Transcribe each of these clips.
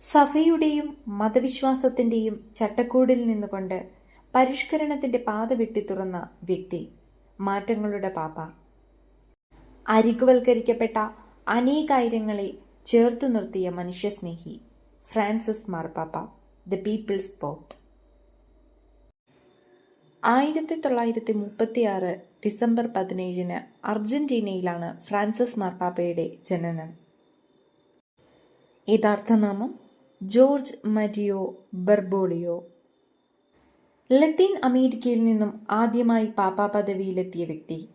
സഭയുടെയും മതവിശ്വാസത്തിന്റെയും ചട്ടക്കൂടിൽ നിന്നുകൊണ്ട് പരിഷ്കരണത്തിന്റെ പാത വെട്ടി തുറന്ന വ്യക്തി മാറ്റങ്ങളുടെ പാപ്പ. അരികുവൽക്കരിക്കപ്പെട്ട അനേകായിരങ്ങളെ ചേർത്തു നിർത്തിയ മനുഷ്യസ്നേഹി ഫ്രാൻസിസ് മാർപ്പാപ്പ ദ പീപ്പിൾസ് പോപ്പ്. ആയിരത്തി തൊള്ളായിരത്തി മുപ്പത്തിയാറ് ഡിസംബർ പതിനേഴിന് അർജന്റീനയിലാണ് ഫ്രാൻസിസ് മാർപ്പാപ്പയുടെ ജനനം. യഥാർത്ഥ നാമം ജോർജ് മരിയോ ബെർബോളിയോ. ലത്തീൻ അമേരിക്കയിൽ നിന്നും ആദ്യമായി പാപ്പാ പദവിയിലെത്തിയ വ്യക്തി.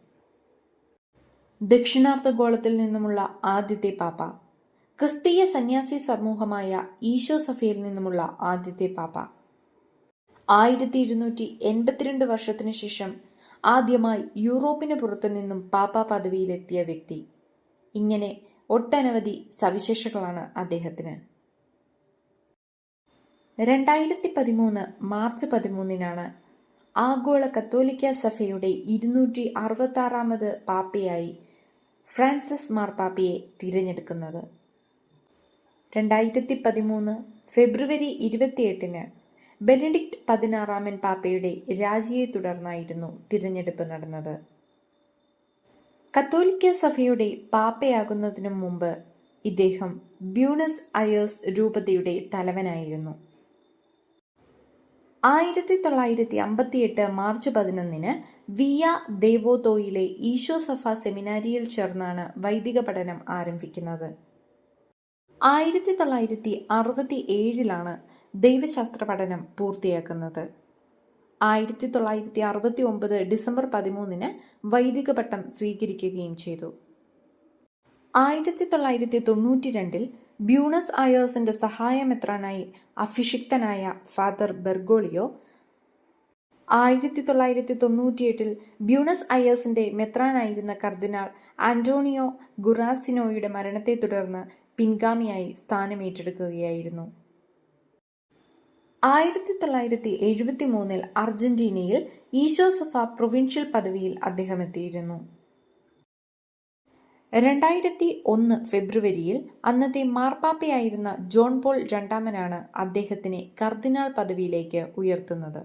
ദക്ഷിണാർദ്ധഗോളത്തിൽ നിന്നുമുള്ള ആദ്യത്തെ പാപ്പ. ക്രിസ്തീയ സന്യാസി സമൂഹമായ ഈശോ സഫയിൽ നിന്നുമുള്ള ആദ്യത്തെ പാപ്പ. ആയിരത്തി ഇരുന്നൂറ്റി എൺപത്തിരണ്ട് വർഷത്തിനു ശേഷം ആദ്യമായി യൂറോപ്പിന് പുറത്തു നിന്നും പാപ്പ പദവിയിലെത്തിയ വ്യക്തി. ഇങ്ങനെ ഒട്ടനവധി സവിശേഷങ്ങളാണ് അദ്ദേഹത്തിന്. രണ്ടായിരത്തി പതിമൂന്ന് മാർച്ച് പതിമൂന്നിനാണ് ആഗോള കത്തോലിക്ക സഭയുടെ ഇരുന്നൂറ്റി അറുപത്തി ആറാമത് പാപ്പയായി ഫ്രാൻസിസ് മാർപ്പാപ്പയെ തിരഞ്ഞെടുക്കുന്നത്. രണ്ടായിരത്തി പതിമൂന്ന് ഫെബ്രുവരി ഇരുപത്തിയെട്ടിന് ബെനഡിക്ട് പതിനാറാമൻ പാപ്പയുടെ രാജിയെ തുടർന്നായിരുന്നു തിരഞ്ഞെടുപ്പ് നടന്നത്. കത്തോലിക്ക സഭയുടെ പാപ്പയാകുന്നതിനു മുമ്പ് ഇദ്ദേഹം ബ്യൂണസ് അയേഴ്സ് രൂപതയുടെ തലവനായിരുന്നു. ആയിരത്തി തൊള്ളായിരത്തി അമ്പത്തിയെട്ട് മാർച്ച് പതിനൊന്നിന് വിയ ദേവോതോയിലെ ഈശോ സഫ സെമിനാരിയിൽ ചേർന്നാണ് വൈദിക പഠനം ആരംഭിക്കുന്നത്. ആയിരത്തി തൊള്ളായിരത്തി അറുപത്തി ഏഴിലാണ് ദൈവശാസ്ത്ര പഠനം പൂർത്തിയാക്കുന്നത്. ആയിരത്തി തൊള്ളായിരത്തി അറുപത്തി ഒമ്പത് ഡിസംബർ പതിമൂന്നിന് വൈദിക പട്ടം സ്വീകരിക്കുകയും ചെയ്തു. ആയിരത്തി തൊള്ളായിരത്തി തൊണ്ണൂറ്റി രണ്ടിൽ ബ്യൂണസ് അയേഴ്സിന്റെ സഹായമെത്രാനായി അഭിഷിക്തനായ ഫാദർ ബെർഗോളിയോ ആയിരത്തി തൊള്ളായിരത്തി തൊണ്ണൂറ്റിയെട്ടിൽ ബ്യൂണസ് അയേഴ്സിന്റെ മെത്രാനായിരുന്ന കർദിനാൾ ആന്റോണിയോ ഗുറാസിനോയുടെ മരണത്തെ തുടർന്ന് പിൻഗാമിയായി സ്ഥാനമേറ്റെടുക്കുകയായിരുന്നു. ആയിരത്തി തൊള്ളായിരത്തി എഴുപത്തി മൂന്നിൽ അർജന്റീനയിൽ ഈശോസഫ പ്രൊവിൻഷ്യൽ പദവിയിൽ അദ്ദേഹം എത്തിയിരുന്നു രണ്ടായിരത്തി ഒന്ന് ഫെബ്രുവരിയിൽ അന്നത്തെ മാർപ്പാപ്പയായിരുന്ന ജോൺ പോൾ രണ്ടാമനാണ് അദ്ദേഹത്തിനെ കർദിനാൾ പദവിയിലേക്ക് ഉയർത്തുന്നത്.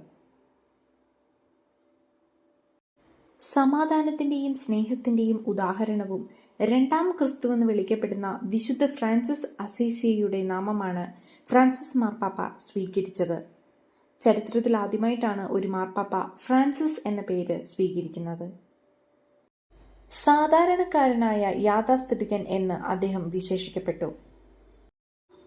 സമാധാനത്തിന്റെയും സ്നേഹത്തിന്റെയും ഉദാഹരണവും രണ്ടാം ക്രിസ്തുവെന്ന് വിളിക്കപ്പെടുന്ന വിശുദ്ധ ഫ്രാൻസിസ് അസീസിയയുടെ നാമമാണ് ഫ്രാൻസിസ് മാർപ്പാപ്പ സ്വീകരിച്ചത്. ചരിത്രത്തിൽ ആദ്യമായിട്ടാണ് ഒരു മാർപ്പാപ്പ ഫ്രാൻസിസ് എന്ന പേര് സ്വീകരിക്കുന്നത്. സാധാരണക്കാരനായ യാഥാസ്ഥിതികൻ എന്ന് അദ്ദേഹം വിശേഷിക്കപ്പെട്ടു.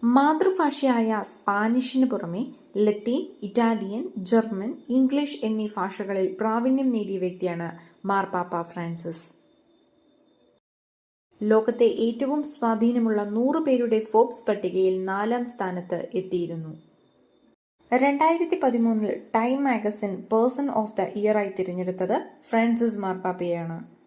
മാതൃഭാഷയായ സ്പാനിഷിന് പുറമെ ലത്തീൻ ഇറ്റാലിയൻ ജർമ്മൻ ഇംഗ്ലീഷ് എന്നീ ഭാഷകളിൽ പ്രാവീണ്യം നേടിയ വ്യക്തിയാണ് മാർപ്പാപ്പ ഫ്രാൻസിസ്. ലോകത്തെ ഏറ്റവും സ്വാധീനമുള്ള നൂറ് പേരുടെ ഫോബ്സ് പട്ടികയിൽ നാലാം സ്ഥാനത്ത് എത്തിയിരുന്നു. രണ്ടായിരത്തി പതിമൂന്നിൽ Time magazine person of the ഇയറായി തിരഞ്ഞെടുത്തത് ഫ്രാൻസിസ് മാർപ്പാപ്പയാണ്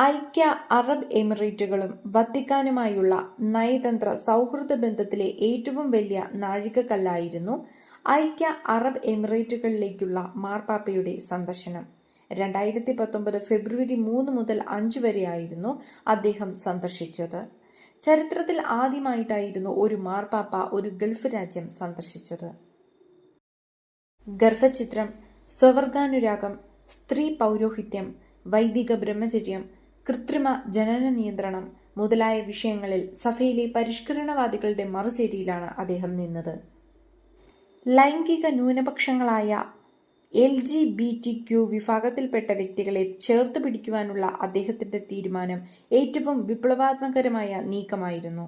ഐക്യ അറബ് എമിറേറ്റുകളും വത്തിക്കാനുമായുള്ള നയതന്ത്ര സൗഹൃദ ബന്ധത്തിലെ ഏറ്റവും വലിയ നാഴികക്കല്ലായിരുന്നു ഐക്യ അറബ് എമിറേറ്റുകളിലേക്കുള്ള മാർപ്പാപ്പയുടെ സന്ദർശനം. രണ്ടായിരത്തി പത്തൊമ്പത് ഫെബ്രുവരി മൂന്ന് മുതൽ അഞ്ച് വരെയായിരുന്നു അദ്ദേഹം സന്ദർശിച്ചത്. ചരിത്രത്തിൽ ആദ്യമായിട്ടായിരുന്നു ഒരു മാർപ്പാപ്പ ഒരു ഗൾഫ് രാജ്യം സന്ദർശിച്ചത്. ഗർഭചിത്രം സ്വവർഗാനുരാഗം സ്ത്രീ പൗരോഹിത്യം വൈദിക ബ്രഹ്മചര്യം കൃത്രിമ ജനന നിയന്ത്രണം മുതലായ വിഷയങ്ങളിൽ സഭയിലെ പരിഷ്കരണവാദികളുടെ മറുചേരിയിലാണ് അദ്ദേഹം നിന്നത്. ലൈംഗിക ന്യൂനപക്ഷങ്ങളായ L G B T Q വിഭാഗത്തിൽപ്പെട്ട വ്യക്തികളെ ചേർത്ത് പിടിക്കുവാനുള്ള അദ്ദേഹത്തിന്റെ തീരുമാനം ഏറ്റവും വിപ്ലവാത്മകരമായ നീക്കമായിരുന്നു.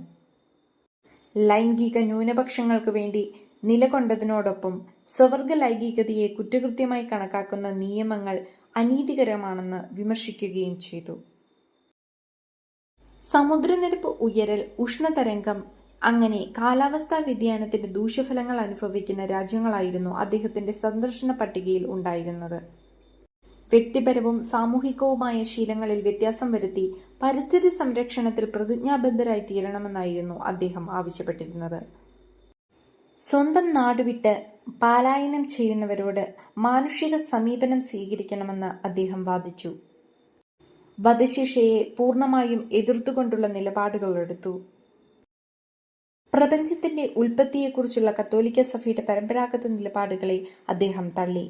ലൈംഗിക ന്യൂനപക്ഷങ്ങൾക്ക് വേണ്ടി നിലകൊണ്ടതിനോടൊപ്പം സ്വവർഗ ലൈംഗികതയെ കുറ്റകൃത്യമായി കണക്കാക്കുന്ന നിയമങ്ങൾ അനീതികരമാണെന്ന് വിമർശിക്കുകയും ചെയ്തു. സമുദ്രനിരപ്പ് ഉയരൽ ഉഷ്ണതരംഗം. അങ്ങനെ കാലാവസ്ഥാ വ്യതിയാനത്തിന്റെ ദൂഷ്യഫലങ്ങൾ അനുഭവിക്കുന്ന രാജ്യങ്ങളായിരുന്നു അദ്ദേഹത്തിന്റെ സന്ദർശന പട്ടികയിൽ ഉണ്ടായിരുന്നത്. വ്യക്തിപരവും സാമൂഹികവുമായ ശീലങ്ങളിൽ വ്യത്യാസം വരുത്തി പരിസ്ഥിതി സംരക്ഷണത്തിൽ പ്രതിജ്ഞാബദ്ധരായി തീരണമെന്നായിരുന്നു അദ്ദേഹം ആവശ്യപ്പെട്ടിരുന്നത്. സ്വന്തം നാടുവിട്ട് പാലായനം ചെയ്യുന്നവരോട് മാനുഷിക സമീപനം സ്വീകരിക്കണമെന്ന് അദ്ദേഹം വാദിച്ചു. വധശിക്ഷയെ പൂർണമായും എതിർത്തുകൊണ്ടുള്ള നിലപാടുകൾ എടുത്തു. പ്രപഞ്ചത്തിന്റെ ഉൽപ്പത്തിയെക്കുറിച്ചുള്ള കത്തോലിക്ക സഭയുടെ പരമ്പരാഗത നിലപാടുകളെ അദ്ദേഹം തള്ളി.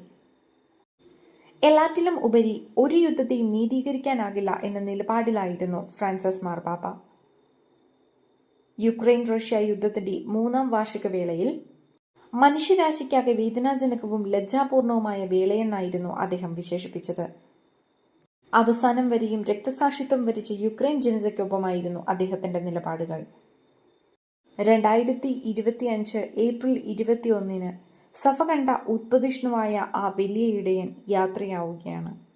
എല്ലാറ്റിലും ഉപരി ഒരു യുദ്ധത്തെയും നീതീകരിക്കാനാകില്ല എന്ന നിലപാടിലായിരുന്നു ഫ്രാൻസിസ് മാർപാപ്പ യുക്രൈൻ റഷ്യ യുദ്ധത്തിന്റെ മൂന്നാം വാർഷിക വേളയിൽ മനുഷ്യരാശിക്കാകെ വേദനാജനകവും ലജ്ജാപൂർണവുമായ വേളയെന്നായിരുന്നു അദ്ദേഹം വിശേഷിപ്പിച്ചത്. അവസാനം വരെയും രക്തസാക്ഷിത്വം വരിച്ച യുക്രൈൻ ജനതയ്ക്കൊപ്പമായിരുന്നു അദ്ദേഹത്തിന്റെ നിലപാടുകൾ. രണ്ടായിരത്തി ഇരുപത്തിയഞ്ച് ഏപ്രിൽ ഇരുപത്തിയൊന്നിന് സഭ കണ്ട ഉത്പതിഷ്ണുവായ ആ വലിയ ഇടയൻ യാത്രയാവുകയാണ്.